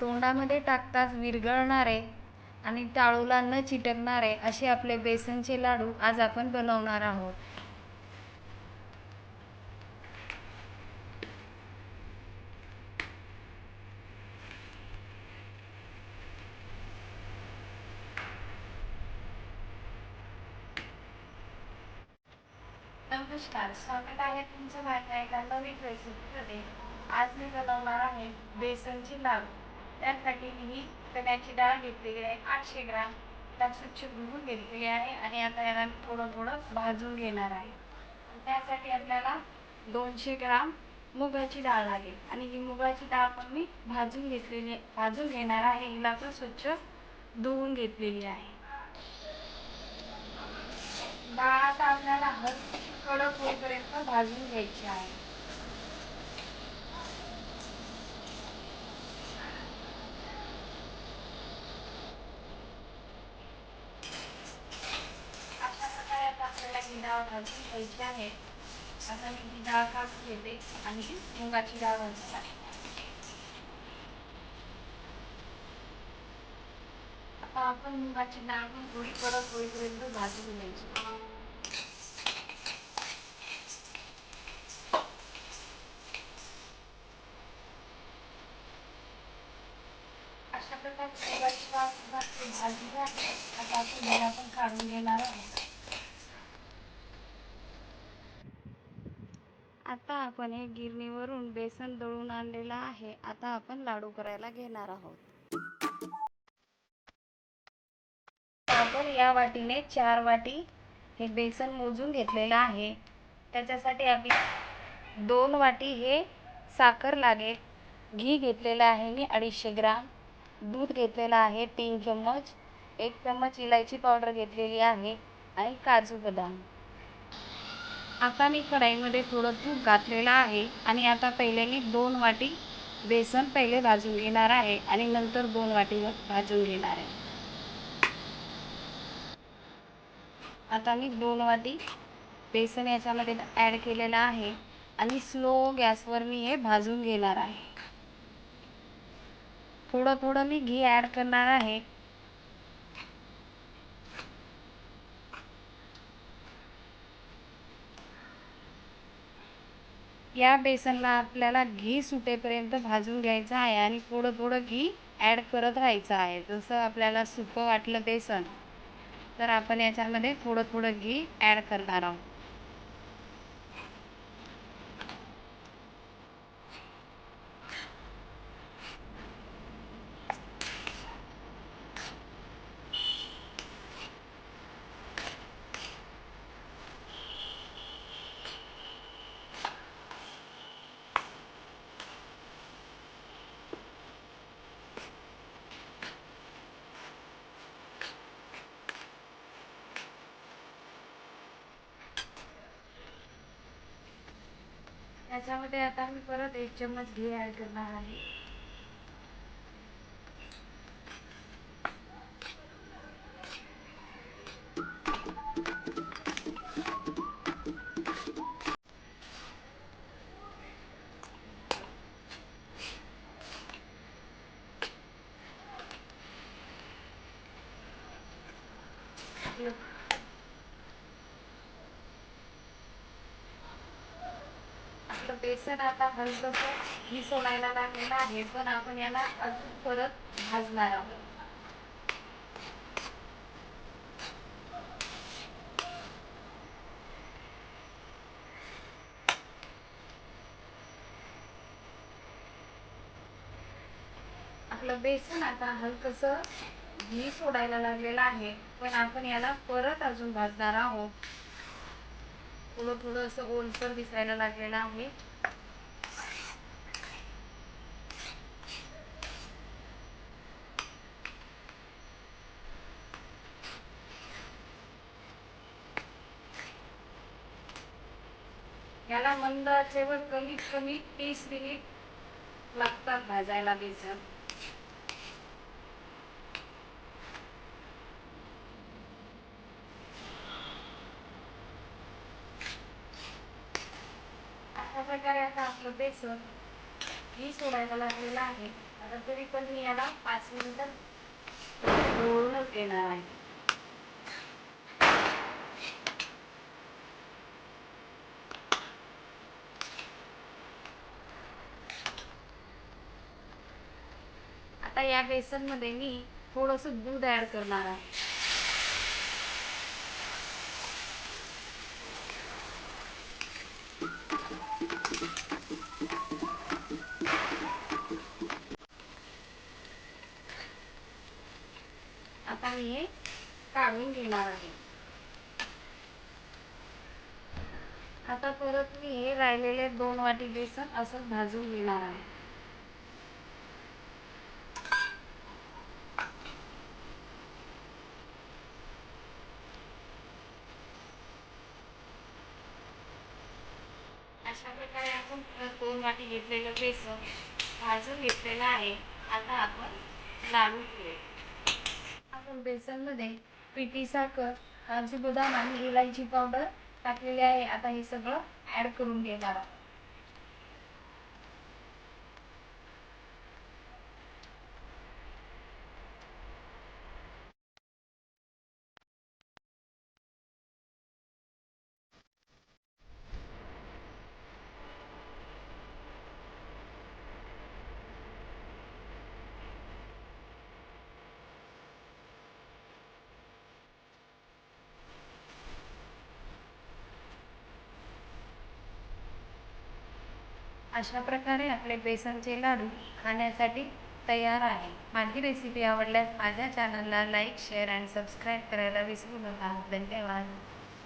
तोंडामध्ये टाकताच विरघळणारे आणि टाळूला न चिटकणारे असे आपले बेसनचे लाडू आज आपण बनवणार आहोत. नमस्कार स्वागत आहे तुमचं माझ्या एका नवीन रेसिपीमध्ये आज मी बनवणार आहे बेसनचे लाडू. त्यासाठी मी चण्याची डाळ घेतलेली आहे. आठशे ग्राम. त्यात स्वच्छ धुवून घेतलेली आहे आणि आता याला थोडं थोडं भाजून घेणार आहे. त्यासाठी आपल्याला दोनशे ग्राम मुगाची डाळ लागेल. आणि ही मुगाची डाळ पण मी भाजून घेतलेली भाजून घेणार आहे. हिला पण स्वच्छ धुवून घेतलेली आहे. डाळ आता आपल्याला हलकी कडक होईपर्यंत भाजून घ्यायची आहे अशा प्रकारे आता आपल्याला ही डाळ भाजून घ्यायची आहे. आता मी ही डाळ काढून घेते आणि मुगाची डाळ भाजते आता आपण मुगाची डाळ पण थोडी कडक होईपर्यंत भाजून घ्यायची. अशा प्रकारे मुगाची डाळ सुद्धा भाजली आहे आता आपण हिला पण काढून घेणार आहोत आता आपण हे गिरणीवरून बेसन दळून आणलेलं आहे. आता आपण लाडू करायला घेणार आहोत. आपण या वाटीने चार वाटी हे बेसन मोजून घेतलेलं आहे. त्याच्यासाठी आम्ही दोन वाटी हे साखर लागेल घी घेतलेलं आहे मी अडीचशे ग्राम दूध घेतलेलं आहे तीन चम्मच एक चम्मच इलायची पावडर घेतलेली आहे आणि काजू बदाम. आता मी कढईमध्ये थोडं तूप घातलेलं आहे आणि आता पहिले मी दोन वाटी बेसन पहिले भाजून घेणार आहे आणि नंतर दोन वाटी भाजून घेणार आहे. आता मी दोन वाटी बेसन याच्यामध्ये ॲड केलेलं आहे आणि स्लो गॅसवर मी हे भाजून घेणार आहे. थोडं थोडं मी घी ॲड करणार आहे. या बेसनला आपल्याला घी सुटेपर्यंत भाजून घ्यायचं आहे आणि थोडं थोडं घी ॲड करत राहायचं आहे. जसं आपल्याला सुकं वाटलं बेसन तर आपण याच्यामध्ये थोडं थोडं घी ॲड करणार आहोत. त्याच्यामध्ये आता मी परत एक चम्मच घी ॲड करणार आहे. तर बेसन आता हलकंसं घी सोडायला लागलेलं आहे पण आपण याला अजून परत भाजणार आहोत. आपलं बेसन आता हलकंसं घी सोडायला लागलेलं आहे पण आपण याला परत अजून भाजणार आहोत. थोडं थोडं असं ओलसर दिसायला लागलेलं आहे याला मंद आचेवर कमीत कमी तीस मिनिट लागतात भाजायला बेसन अशा प्रकारे आता आपलं बेसन घी सोडायला लागलेलं आहे. आता तरी पण मी याला पाच मिनिटं ढवळूनच घेणार आहे. आता या बेसनमध्ये मी थोडंसं दूध ॲड करणार आहे. आता हे काढून घेणार आहे. आता परत मी हे राहिलेले दोन वाटी बेसन असं भाजून घेणार आहे. अशा प्रकारे आपण परत दोन वाटी घेतलेलं बेसन भाजून घेतलेलं आहे. आता आपण लाडू घेऊया आपण बेसनमध्ये पिठी साखर काजू बदाम आणि इलायची पावडर टाकलेली आहे आता हे सगळं ॲड करून घेणार आहोत. अशा प्रकारे आपले बेसनचे लाडू खाण्यासाठी तयार आहे. माझी रेसिपी आवडल्यास माझ्या चॅनलला लाईक शेअर अँड सबस्क्राईब करायला विसरू नका. धन्यवाद.